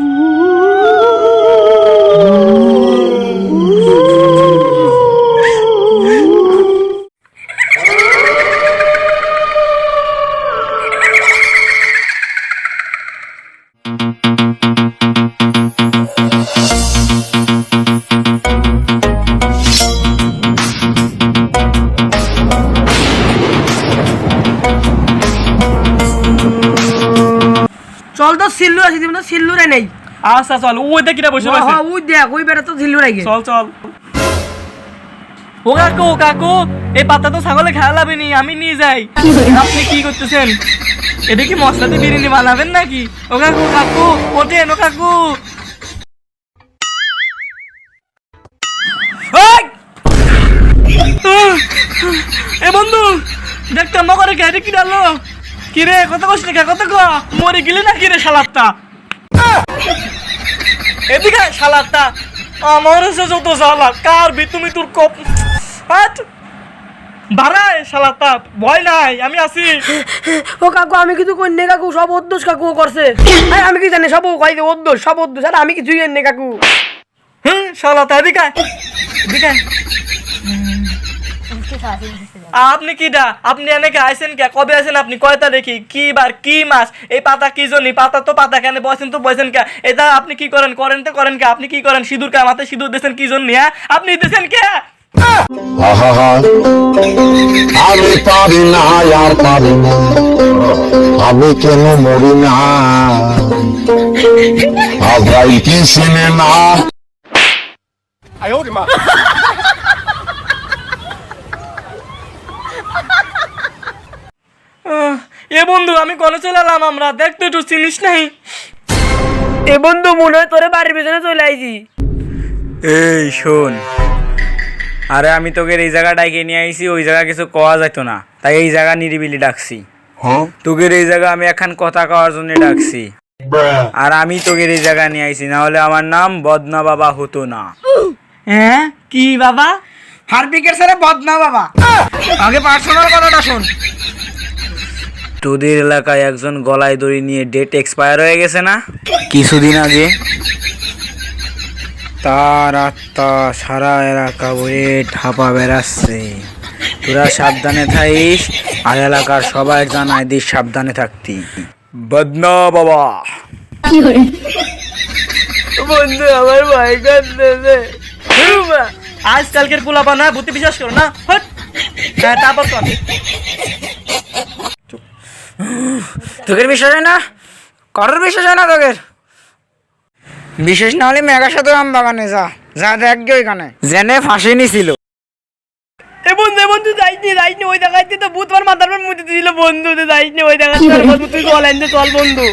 Ooh. চল তো সিল্লু আছে দিব না সিল্লু নেই। আচ্ছা চল ওই দেখ কিটা বসে আছে ওই দেখ ওই বেটা তো সিল্লু রে চল চল। ও কাকু কাকু এই পাতা তো ছাগলে খেলা লাভেনি আমি নিয়ে যাই। আপনি কি করতেছেন? এটা কি মশলাতে বিরিয়ানি বানাবেন নাকি? ও কাকু কাকু ওঠেন ও কাকু। এ বন্ধু দেখতে মকরে গাড়ি কি ডালো কি রে কত কষ্ট কে? কত ক মরে গেলি না কিরে শালাতটা এদিকে শালাতটা আমার এসে যত জ্বালা কার বি তুমি তোর কপ হাট। বাড়ায় শালাতটা ভয় নাই আমি আছি। ও কাকু আমি কিছু কই নে কাকু সব অদ্দোষ কাকু ও করছে। আরে আমি কি জানি সব ও কই অদ্দোষ সব অদ্দোষ আরে আমি কিছুই না কাকু। হুম শালাতা এদিকে এদিকে। আপনি কি ডা আপনি এনেকে আইছেন কে? কবে আছেন আপনি? কয় তারিখে? কি বার কি মাস? এই পাতা কি জনি পাতা তো পাতা কেন বসেন তো বসেন কে? এটা আপনি কি করেন? করেন তো করেন কে? আপনি কি করেন? সিঁদুর কে? মাথায় সিঁদুর দিয়েছেন কি জন্য? হ্যাঁ? আপনি দিয়েছেন কে? আমি পারি না আর পারি না। আমি কেন মরি না? আব্রাই কি চিনে না আহ, এ বন্ধু আমি কলে চলে এলাম আমরা দেখতে একটু চিনিস নাই এ বন্ধু মনে হয় তোরে বাড়ির পেছনে চলে আইছি। এই শোন। আরে আমি তোকে এই জায়গা ডাইকে নিয়ে আইছি ওই জায়গা কিছু কওয়া যাইতো না। তাই এই জায়গা নিরিবিলি ডাকছি। তোকে এই জায়গা আমি এখন কথা কওয়ার জন্য ডাকছি। আর আমি তোকে এই জায়গা নিয়ে আইছি না হলে আমার নাম বদনা বাবা হতো না। হ্যাঁ? কি বাবা? হারপিকের স্যারে বদনা বাবা। আগে পার্সোনাল কথাটা শোন। তোদের এলাকায় একজন গলায় দড়ি নিয়ে ডেট এক্সপায়ার হয়ে গেছে না? কিছুদিন আগে। তার আত্মা সারা এলাকা বয়ে ঠাপা বেড়াচ্ছে। তোরা সাবধানে থাকিস আর এলাকার সবাই জানাই দিস সাবধানে থাকতি। বদনা বাবা। বন্ধু আমার ভয় করতেছে। আজকালকের পোলাপা না বুদ্ধি বিশ্বাস করো না? হট। হ্যাঁ তারপর কর। তোদের বিশ্বাস হয় না? কারোর বিশ্বাস হয় না তোদের বিশেষ না হলে মেঘা সাথে আম বাগানে যা। যা দেখবে ওইখানে। জেনে ফাঁসি নিছিল। এ বন্ধু এ বন্ধু যাইনি যাইনি ওই দেখাইতে তো বুধবার মাথার পর মুতে দিছিল বন্ধু তো যাইনি ওই দেখাইতে আর বন্ধু তুই চল এনে চল বন্ধু।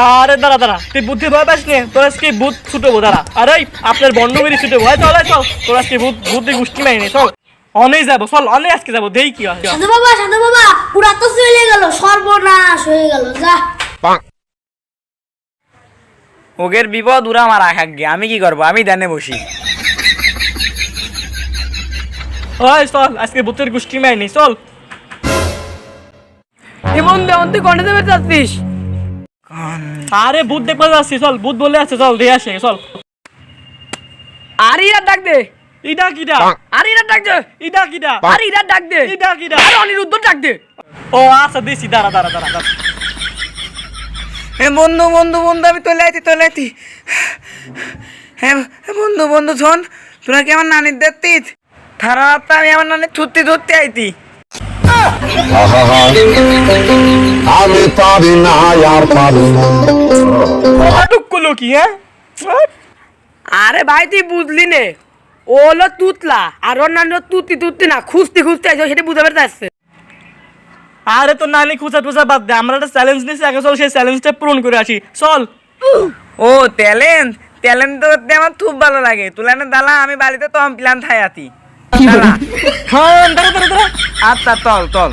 আরে দাঁড়া দাঁড়া তুই বুদ্ধি ভয় পাস নে? তোর আজকে ভূত ছুটবো দাঁড়া। আরে আপনার বন্ডবেরি ছুটবো। হয় চল চল। তোর আজকে ভূত বুদ্ধি গোষ্ঠী মাইনে চল। অনেক যাব চল অনেক আজকে যাব দেই কি হয়। সাধু বাবা সাধু বাবা পুরা তো চলে গেল সর্বনাশ হয়ে গেল যা। ওগের বিপদ উড়া মারা খাগে আমি কি করব? আমি দানে বসি। ওই চল আজকে ভূতের গোষ্ঠী মাইনে চল। এ বন্ধু তুই কনে দেবে যাচ্ছিস? আরে ভূত দেখতে যাচ্ছি চল ভূত বলে আছে চল দিয়ে আসে চল। আর ইরা ডাক দে। ইটা কিটা আর ইরা ডাক দে। ইটা কিটা আর ইরা ডাক দে। ইটা কিটা আর অনিরুদ্ধ ডাক দে। ও আচ্ছা দিছি। দাঁড়া দাঁড়া দাঁড়া দাঁড়া। এ বন্ধু বন্ধু বন্ধু আমি তোলে আইতি তোলে আইতি হ্যাঁ বন্ধু বন্ধু শোন তোরা কি আমার নানির দেখতিস থারা আমি আমার নানির থুত্তি ধরতে আইতি আমি পারি না আর পারি না। আটুক করল কি হ্যাঁ? আরে ভাই তুই বুঝলি নে। ও হলো তুতলা আর ওর নাম তুতি তুতি না খুঁজতে খুঁজতে আইছো সেটা বুঝতে পারতে আসছে। আরে তো নানি খুঁজা টুজা বাদ দে আমরা একটা চ্যালেঞ্জ নিয়েছি আগে চল সেই চ্যালেঞ্জটা পূরণ করে আসি। চল। ও ট্যালেন্ট ট্যালেন্ট তো করতে আমার খুব ভালো লাগে। তুলানে দালা আমি বাড়িতে তো প্ল্যান থাই আতি দাঁড়া। হ্যাঁ আচ্ছা চল তল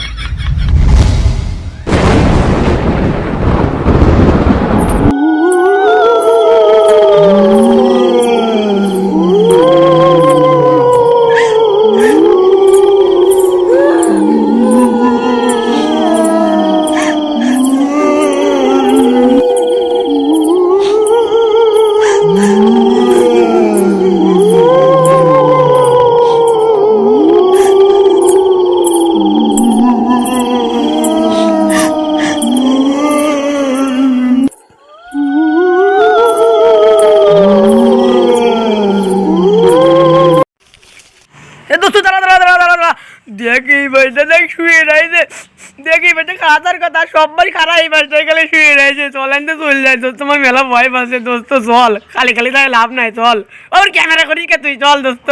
গেলে শুয়ে রয়েছে চলেন তো চল যায় দোস্ত মেলা ভয় পাচ্ছে দোস্ত চল। খালি খালি তাই লাভ নাই চল। ওর ক্যামেরা করিস কে তুই? চল দোস্ত।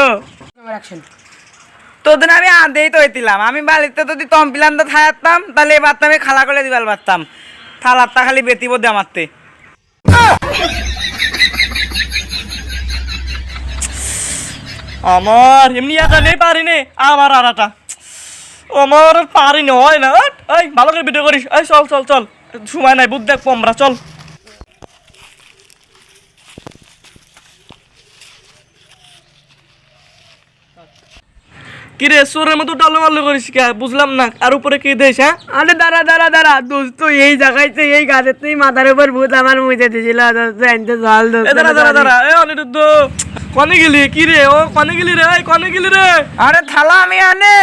তোদের আমি আদেই তো হইতিলাম। আমি বাড়িতে যদি তম্পিলাম তো থাকতাম তাহলে এবার আমি খালা করে দিবার পারতাম। থালারটা খালি বেতিব দে আমারতে। আমার এমনি একা নেই পারি নে। আমার আরাটা আমার পারি না হয় না। ভালো করে ভিডিও করিস। চল চল চল। সময় নাই বুদ্ধ দেখ পমরা চল। কিরে সোরের মতো টালো মাল্লো করিস কে? বুঝলাম না আর উপরে কি দেশ হ্যাঁ? আরে দাঁড়া দাঁড়া দাঁড়া দোস্ত এই জায়গাতে এই গাছের তুই মাথার উপর ভূত আমার মুছে দিয়েছিল জল দাঁড়া দাঁড়া দাঁড়া এ অনিরুদ্ধ কনে গেলি? কি রে ও কনে গেলি রে এই কনে গেলি রে? আরে থালা আমি আনে।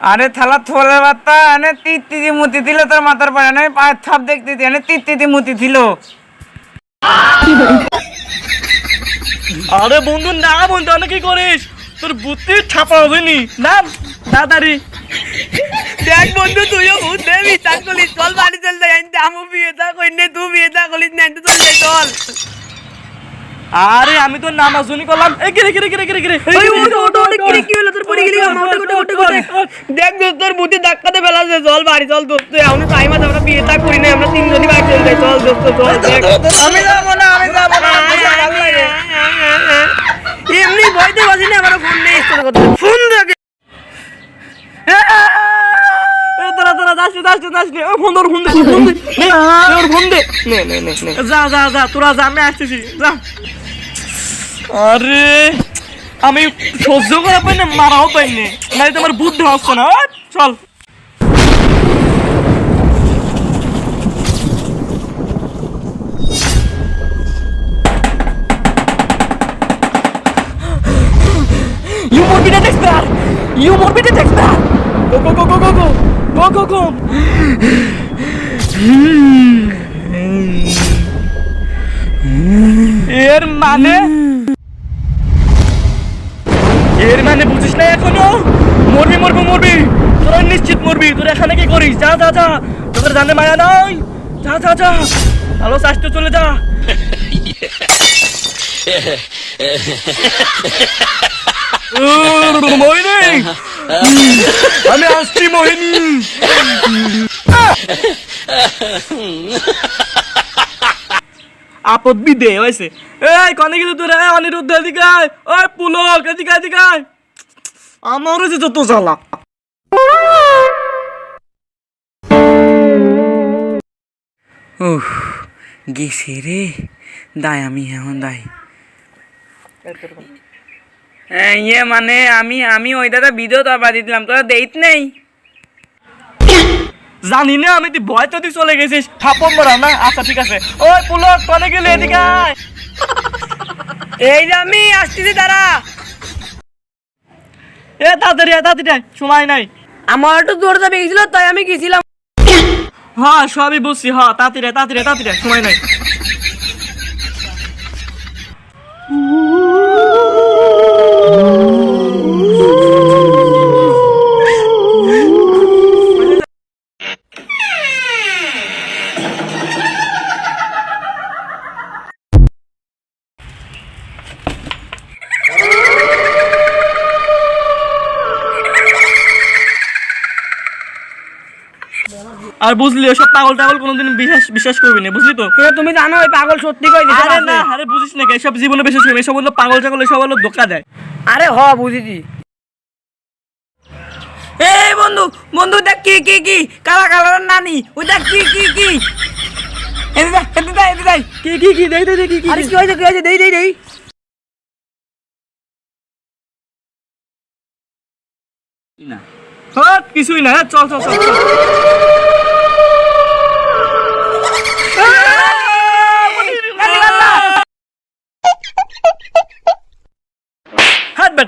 আরে থালা থোলে বাত্তা আনে তিত্তি দি মুতি দিল তোর মাথার পারে আমি পায়ের থাপ দেখতে দিই আনে তিত্তি দি মুতি দিল। আরে বন্ধু না বন্ধু অনেক কি করিস? তোর বুদ্ধি ছাপা হবে নি না তাড়াতাড়ি। দেখ বন্ধু তুইও ভূত দেবি করিস চল বাড়ি চল যাই আমু বিয়ে থা কইনে তুই বিয়ে থা করিস না চল যাই চল। আরে আমি তো নামাজুনি করলাম। এই কিরে কিরে কিরে কিরে কিরে? ওই ওটো ওটো ওটো কি কি হলো? তোর পড়ে গেলি? মা ওটো ওটো ওটো দেখ দোস্ত তোর বুদ্ধি ধাক্কাতে ফেলাছে চল বাড়ি চল দোস্ত এখন টাইম আছে আমরা বিয়ে থা করি না আমরা তিনজনই বাড়ি চলে যাই। চল দোস্ত চল দেখ। আমি যাব না আমি যাব না। এমনি ভয়তে বাজি না আমার ফোন নেই তোর কথা। ফোন দেখে এ নে, যাস নে। ও ফোন ধর ফোন দে ফোন দে নে, ওর ফোন দে নে নে নে নে যা যা যা তোরা যা আমি আসতেছি যা আরে আমি সহ্য করা পাই না মারাও পাই না নাই তো আমার বুদ্ধি হচ্ছে না চল You won't be the next man! You won't be the next man! Go! Go! এর মানে? এর মানে বুঝিস না এখনও? মরবি মরবি মরবি। তোরা নিশ্চিত মরবি। তোরা এখানে কি করিস? যা যা যা। তোদের জানে মায়া নাই। যা যা যা। ভালো স্বাস্থ্য চলে যা। আমি আসছি, মোহিনী! আপদ বিদে হয়েছে। এই কনে গেলি তোরা অনিরুদ্ধ এদিকে ওই পুলক এদিকে এদিকে আমারও যে যত জ্বালা। উফ গেছে রে। দায় আমি এখন দায়। হ্যাঁ, ইয়ে মানে আমি আমি ওই দাদা ভিডিও তো বাদি দিলাম। তোরা দেইত নেই? জানি না আমি তুই ভয় তো তুই চলে গেছিস। থাপ্পড় মারা না? আচ্ছা ঠিক আছে। ওই পুলক কনে গেলে এদিকে আয়। এই যে আমি আসতেছি তারা এ তাড়াতাড়ি আয়, তাড়াতাড়ি আয়, সময় নাই। আমার একটু জোর যাবে গেছিল তাই আমি গেছিলাম। হ্যাঁ সবই বুঝছি হ্যাঁ তাড়াতাড়ি আয়, তাড়াতাড়ি আয়, তাড়াতাড়ি আয়, সময় নাই। আর বুঝলি ওসব পাগল টাগল কোনোদিন বিশ্বাস বিশ্বাস করবি না বুঝলি তো? তুমি জানো ওই পাগল সত্যি কই দিছে আরে না আরে বুঝিস না এসব জীবনে বিশ্বাস করবি এসব হলো পাগল টাগল এসব হলো ধোকা দেয়। আরে হ বুঝেছি। এই বন্ধু বন্ধু দেখ কি কি কি কালা কালার নানি ওই দেখ কি কি কি। এদিকে দেখ, এদিকে দেখ, এদিকে দেখ। কি কি কি দেই দেই কি কি আরে কি হয়েছে কি হয়েছে দেই দেই দেই। হ্যাঁ কিছুই না হ্যাঁ, চল চল চল।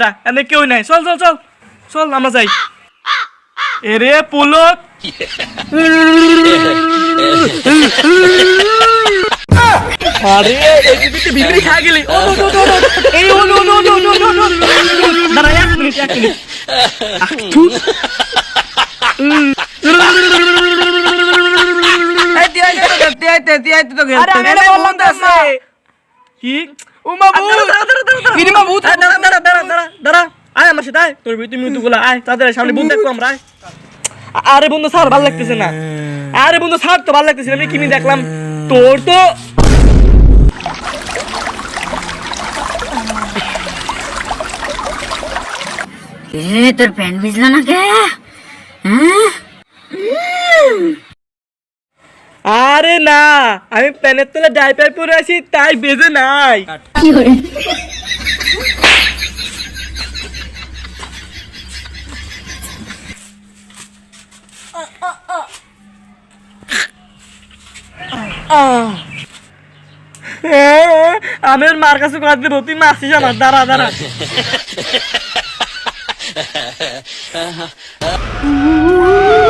বেটা এনে কেউ নাই। চল চল চল চল আমরা যাই। এরে পুলক। আরে এই বিবিতে বিবি খা গেলি। ও নো নো নো এই ও no no no no no no দাঁড়া এক মিনিট এক মিনিট। আহ, থু। তিয়াইতে তিয়াইতে তো আরে আয় তোর আয় তাদের সামনে বন্ধু দেখব আমরা আরে বন্ধু স্যার ভালো লাগতেছে না। আরে বন্ধু স্যার তো ভালো লাগতেছে আমি কিমি দেখলাম? তোর তো এ তোর প্যান্ট ভিজলো না কে? হ্যাঁ? আরে না আমি প্যানের তলে ডাইপার পরে আছি তাই বেজে নাই। কি আমি ওর মার কাছে কাজ দেবো তুই মাসিস আমার দাঁড়া দাঁড়া।